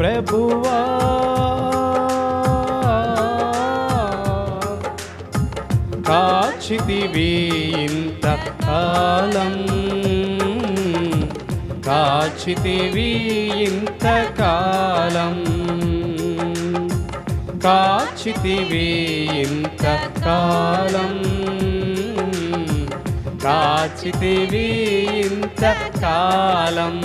ప్రభువా. కాచితివి ఇంత కాలం కాచితివి ఇంత కాలం కాచితివి ఇంత కాలం కాచితివి ఇంత కాలం.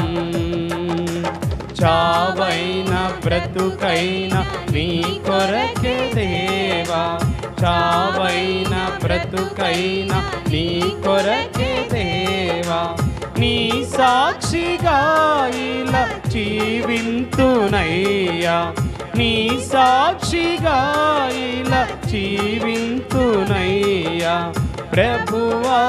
చావైన బ్రతుకైన నీ కొరకే దేవా. చావైన బ్రతుకైన నీ కొరకే దేవా. నీ సాక్షిగా ఇలా జీవింతునయ్యా. నీ సాక్షిగా ఇలా జీవింతునయ్యా. ప్రభువా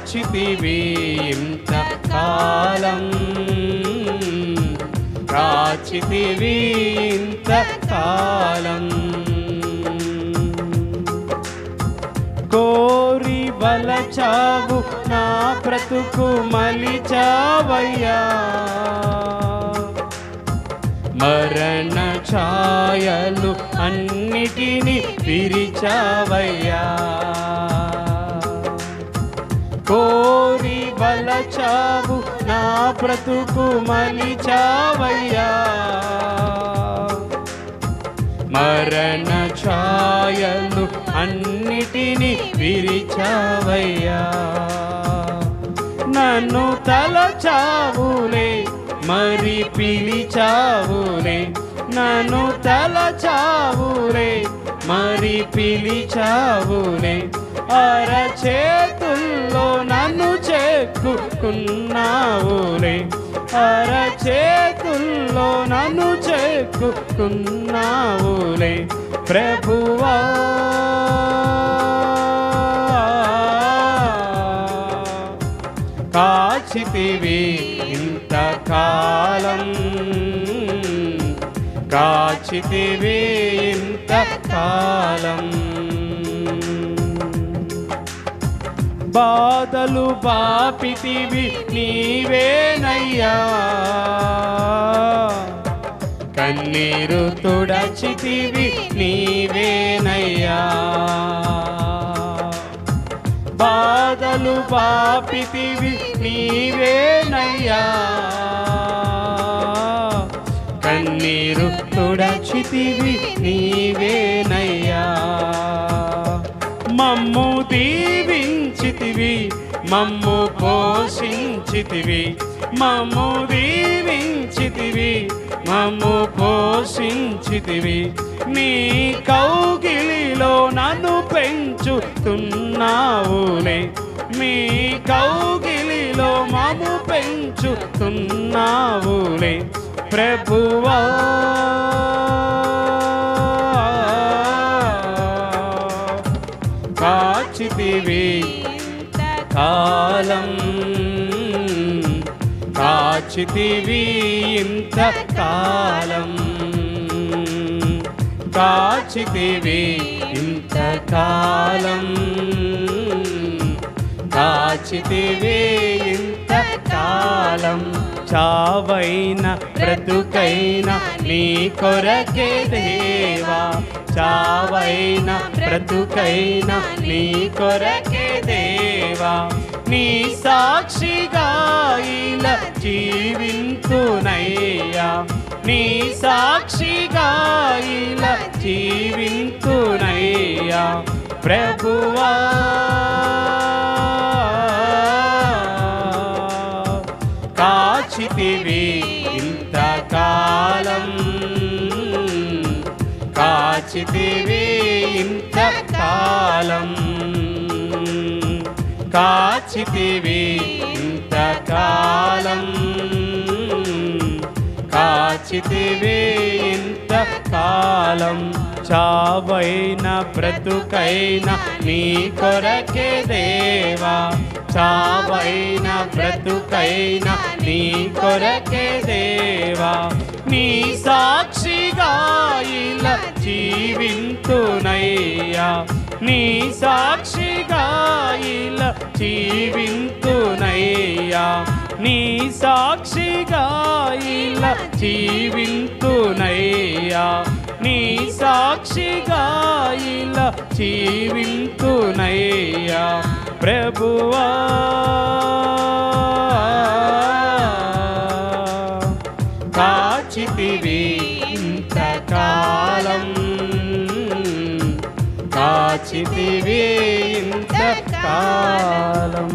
కాచితివి ఇంతకాలం కాలం ఇంతకాలం ఇంత కాలం కోరి బలచావు నా బ్రతుకు మలిచావయ్యా మరణ ఛాయలు అన్నిటినీ విరిచావయ్యా. కోరి బలచావు నా బ్రతుకు మలిచావయ్యా మరణ ఛాయలు అన్నిటినీ విరిచావయ్యా. నన్ను తలచావులే మరి పిలిచావులే. నన్ను తలచావులే మరి పిలిచావులే. అరచేతుల్లో నన్ను చెక్కుకున్నావులే అరచేతుల్లో నన్ను చెక్కుకున్నావులే ప్రభువా. కాచితివి ఇంతకాలం కాచితివి ఇంతకాలం బాధలు బాపితివి నీవేనయ్యా. కన్నీరు తుడచితివి నీవేనయ్యా. బాధలు పాపితివి నీవేనయ్యా. కన్నీరు తుడచితివి నీవే మమ్ము దీవించితివి మమ్ము పోషించితివి మమ్ము దీవించితివి మమ్ము పోషించితివి. నీ కౌగిలిలో నన్ను పెంచుతున్నావులే. మీ కౌగిలిలో మము పెంచుతున్నావులే. ప్రభువా కాలం కాచితివి ఇంత కాలం కాచితివి ఇంత కాలం కాచితివి ఇంత కాలం చావైన బ్రతుకైన నీ కొరకే దేవా. చావైన బ్రతుకైన నీ కొరకే దేవా. నీ సాక్షిగా ఇలా జీవింతునయ్యా. నీ సాక్షిగా ఇలా జీవింతునయ్యా. ప్రభువా కాచితివి ఇంత కాలం. కాచితివి ఇంత కాలం. కాచితివి ఇంత కాలం. చావైన బ్రతుకైన నీ కొరకే దేవా. చావైన బ్రతుకైన నీ కొరకే దేవా. నీ సాక్షిగా ఇలా జీవింతునయ్యా. నీ సాక్షిగా ఇలా జీవింతునయ్యా. నీ సాక్షిగా ఇలా జీవింతునయ్యా. నీ సాక్షిగా ఇలా జీవింతునయ్యా. ప్రభువా. కాచితివి ఇంతకా ఇంతకాలం.